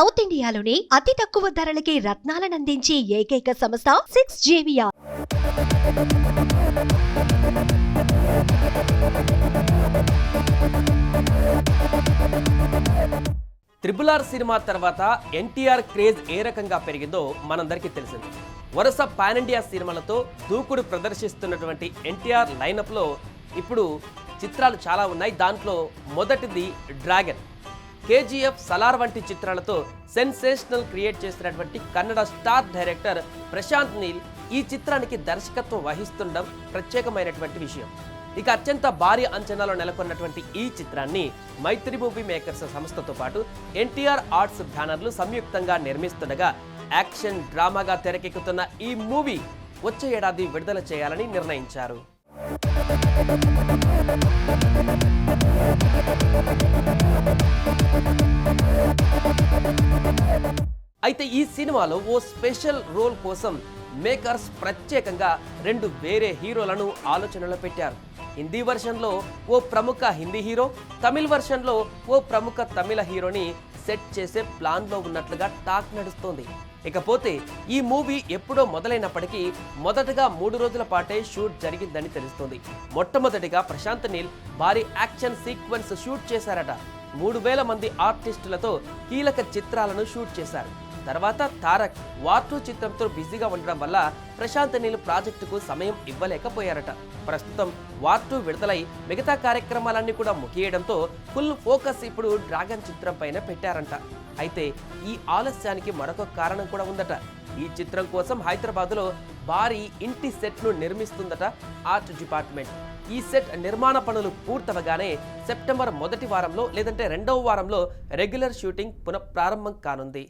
South ఇండియాలోని అతి తక్కువ ధరలకి రత్నాలనందించే ఏకైక సంస్థ సిక్స్ జేవియా త్రిబుల్ ఆర్ సినిమా తర్వాత ఎన్టీఆర్ క్రేజ్ ఏ రకంగా పెరిగిందో మనందరికీ తెలిసింది. వరుస పాన్ ఇండియా సినిమాలతో దూకుడు ప్రదర్శిస్తున్నటువంటి ఎన్టీఆర్ లైనప్లో ఇప్పుడు చిత్రాలు చాలా ఉన్నాయి. దాంట్లో మొదటిది డ్రాగన్. కేజీఎఫ్ సలార్ వంటి చిత్రాలతో సెన్సేషనల్ క్రియేట్ చేసినటువంటి కన్నడ స్టార్ డైరెక్టర్ ప్రశాంత్ నీల్ ఈ చిత్రానికి దర్శకత్వం వహిస్తుండడం ప్రత్యేకమైనటువంటి విషయం. ఇక అత్యంత భారీ అంచనాలో నెలకొన్నటువంటి ఈ చిత్రాన్ని మైత్రి మూవీ మేకర్స్ సంస్థతో పాటు ఎన్టీఆర్ ఆర్ట్స్ బ్యానర్లు సంయుక్తంగా నిర్మిస్తుండగా యాక్షన్ డ్రామాగా తెరకెక్కుతున్న ఈ మూవీ వచ్చే ఏడాది విడుదల చేయాలని నిర్ణయించారు. అయితే ఈ సినిమాలో ఓ స్పెషల్ రోల్ కోసం మేకర్స్ ప్రత్యేకంగా రెండు వేరే హీరోలను ఆలోచనలో పెట్టారు. హిందీ వెర్షన్లో ఓ ప్రముఖ హిందీ హీరో తమిళ్ వెర్షన్లో ఓ ప్రముఖ తమిళ హీరోని సెట్ చేసే ప్లాన్లో ఉన్నట్లుగా టాక్ నడుస్తోంది. ఇకపోతే ఈ మూవీ ఎప్పుడో మొదలైనప్పటికీ మొదటగా మూడు రోజుల పాటే షూట్ జరిగిందని తెలుస్తుంది. మొట్టమొదటిగా ప్రశాంత్ నీల్ భారీ యాక్షన్ సీక్వెన్స్ షూట్ చేశారట. మూడు వేల మంది ఆర్టిస్టులతో కీలక చిత్రాలను షూట్ చేశారు. తర్వాత తారక్ వార్ టూ చిత్రంతో బిజీగా ఉండడం వల్ల ప్రశాంత్ నీల్ ప్రాజెక్టుకు సమయం ఇవ్వలేకపోయారట. ప్రస్తుతం వార్ టూ విడుదలై మిగతా కార్యక్రమాలన్నీ కూడా ముగియడంతో ఫుల్ ఫోకస్ ఇప్పుడు డ్రాగన్ చిత్రం పైన పెట్టారంట. అయితే ఈ ఆలస్యానికి మరొక కారణం కూడా ఉందట. ఈ చిత్రం కోసం హైదరాబాద్లో భారీ ఇంటి సెట్ను నిర్మిస్తుందట ఆర్ట్ డిపార్ట్మెంట్. ఈ సెట్ నిర్మాణ పనులు పూర్తవగానే సెప్టెంబర్ మొదటి వారంలో లేదంటే రెండవ వారంలో రెగ్యులర్ షూటింగ్ పునఃప్రారంభం కానుంది.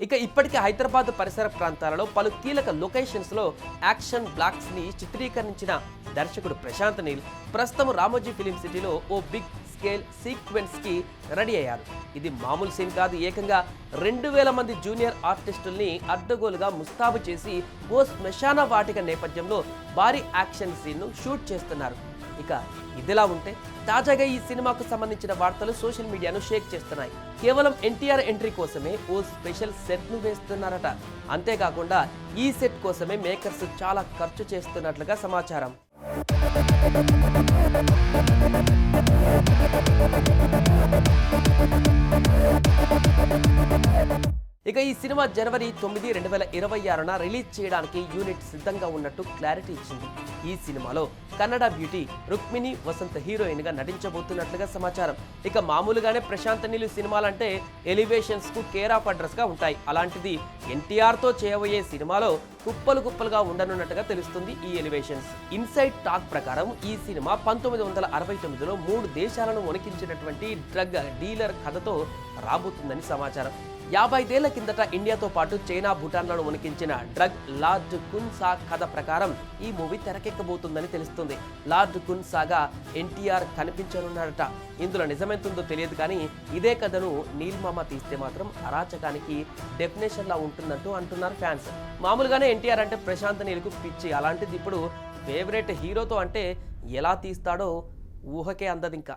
ఇక ఇప్పటికే హైదరాబాద్ పరిసర ప్రాంతాలలో పలు కీలక లొకేషన్స్లో యాక్షన్ బ్లాక్స్ని చిత్రీకరించిన దర్శకుడు ప్రశాంత్ నీల్ ప్రస్తుతం రామోజీ ఫిలిం సిటీలో ఓ బిగ్ స్కేల్ సీక్వెన్స్కి రెడీ అయ్యారు. ఇది మామూలు సీన్ కాదు ఏకంగా రెండు వేల మంది జూనియర్ ఆర్టిస్టుల్ని అడ్డగోలుగా ముస్తాబు చేసి ఓ శ్మశాన వాటిక నేపథ్యంలో భారీ యాక్షన్ సీన్ను షూట్ చేస్తున్నారు. ఇక ఇదిలా ఉంటే తాజాగా ఈ సినిమాకు సంబంధించిన వార్తలు సోషల్ మీడియాను షేక్ చేస్తున్నాయి. కేవలం ఎన్టీఆర్ ఎంట్రీ కోసమే ఓ స్పెషల్ సెట్ను వేస్తున్నారట. అంతేకాకుండా ఈ సెట్ కోసమే మేకర్స్ చాలా ఖర్చు చేస్తున్నట్లుగా సమాచారం. ఇక ఈ సినిమా జనవరి తొమ్మిది రెండు వేల ఇరవై ఆరున రిలీజ్ చేయడానికి యూనిట్ సిద్ధంగా ఉన్నట్టు క్లారిటీ ఇచ్చింది. ఈ సినిమాలో కన్నడ బ్యూటీ రుక్మిణి వసంత్ హీరోయిన్గా నటించబోతున్నట్లుగా సమాచారం. ఇక మామూలుగానే ప్రశాంత్ నీళ్ళు సినిమాలంటే ఎలివేషన్స్కు కేర్ ఆఫ్ అడ్రస్గా ఉంటాయి. అలాంటిది ఎన్టీఆర్తో చేయబోయే సినిమాలో కుప్పలు కుప్పలుగా ఉండనున్నట్టుగా తెలుస్తుంది ఈ ఎలివేషన్స్. ఇన్సైడ్ టాక్ ప్రకారం ఈ సినిమా పంతొమ్మిది వందల అరవై తొమ్మిదిలో మూడు దేశాలను వణికించినటువంటి డ్రగ్ డీలర్ కథతో రాబోతుందని సమాచారం. యాభైదేళ్ళ కిందట ఇండియాతో పాటు చైనా భూటాన్లను వణికించిన డ్రగ్ లార్డ్ కున్ సా కథ ప్రకారం ఈ మూవీ తెరకెక్కబోతుందని తెలుస్తుంది. లార్డ్ కున్ సాగా ఎన్టీఆర్ కనిపించనున్నాడట. ఇందులో నిజమెంతుందో తెలియదు కానీ ఇదే కథను నీల్మామ తీస్తే మాత్రం అరాచకానికి డెఫినేషన్లా ఉంటుందంటూ అంటున్నారు ఫ్యాన్స్. మామూలుగానే ఎన్టీఆర్ అంటే ప్రశాంత్ నీలకు పిచ్చి. అలాంటిది ఇప్పుడు ఫేవరెట్ హీరోతో అంటే ఎలా తీస్తాడో ఊహకే అందదింకా.